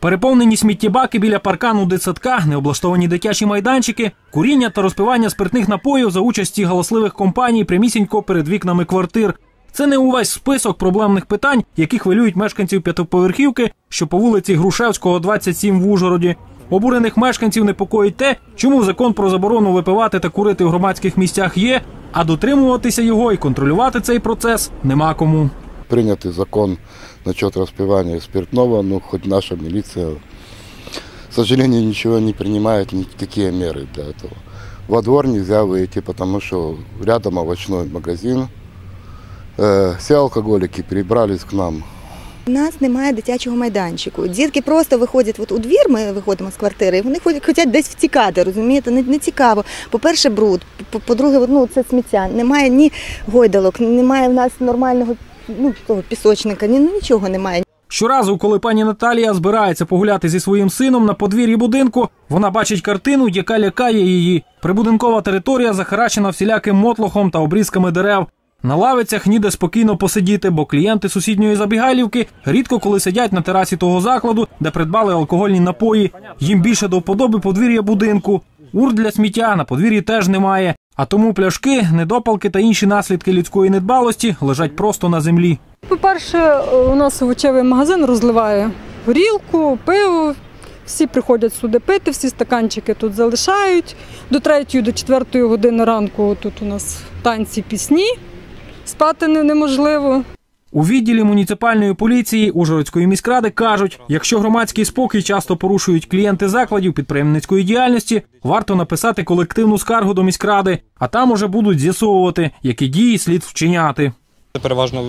Переповнені сміттєбаки біля паркану дитсадка, необлаштовані дитячі майданчики, куріння та розпивання спиртних напоїв за участі галасливих компаній прямісінько перед вікнами квартир. Це не увесь список проблемних питань, які хвилюють мешканців п'ятиповерхівки, що по вулиці Грушевського, 27 в Ужгороді. Обурених мешканців непокоїть те, чому закон про заборону випивати та курити в громадських місцях є, а дотримуватися його і контролювати цей процес нема кому. принятый закон насчет распивания спиртного, ну, хоть наша милиция, к сожалению, ничего не принимает, никакие меры для этого. Во двор нельзя выйти, потому что рядом овощной магазин. Э, все алкоголики перебрались к нам. У нас немає дитячого майданчику. Дітки просто виходять от у двір, ми виходимо з квартири, і вони ходять, хочуть десь втікати, розумієте? Не, не цікаво. По-перше, бруд, по- по-друге, ну, це сміття. Немає ні гойдалок, немає в нас нормального ну, того пісочника, ні, ну, нічого немає. Щоразу, коли пані Наталія збирається погуляти зі своїм сином на подвір'ї будинку, вона бачить картину, яка лякає її. Прибудинкова територія захарачена всіляким мотлохом та обрізками дерев. На лавицях ніде спокійно посидіти, бо клієнти сусідньої забігайлівки рідко коли сидять на терасі того закладу, де придбали алкогольні напої. Їм більше до вподоби подвір'я будинку. Урн для сміття на подвір'ї теж немає. А тому пляшки, недопалки та інші наслідки людської недбалості лежать просто на землі. По-перше, у нас овочевий магазин розливає горілку, пиво. Всі приходять сюди пити, всі стаканчики тут залишають. До 3 до 4 години ранку тут у нас танці, пісні. Спати неможливо. У відділі муніципальної поліції Ужгородської міськради кажуть, якщо громадський спокій часто порушують клієнти закладів підприємницької діяльності, варто написати колективну скаргу до міськради, а там уже будуть з'ясовувати, які дії слід вчиняти. Переважно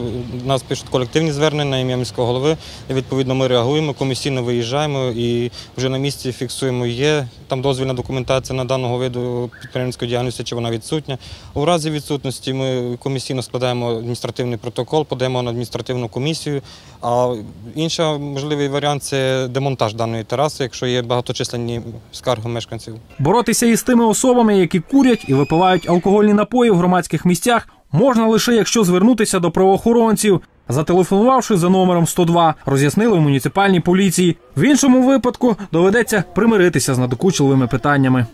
в нас пишуть колективні звернення на ім'я міського голови. Відповідно, ми реагуємо, комісійно виїжджаємо і вже на місці фіксуємо, є там дозвільна документація на даного виду підприємницької діяльності, чи вона відсутня. У разі відсутності ми комісійно складаємо адміністративний протокол, подаємо на адміністративну комісію. А інший можливий варіант це демонтаж даної тераси, якщо є багаточисленні скарги мешканців. Боротися із тими особами, які курять і випивають алкогольні напої в громадських місцях, можна лише якщо звернутися до правоохоронців. Зателефонувавши за номером 102, роз'яснили в муніципальній поліції. В іншому випадку доведеться примиритися з надокучливими питаннями.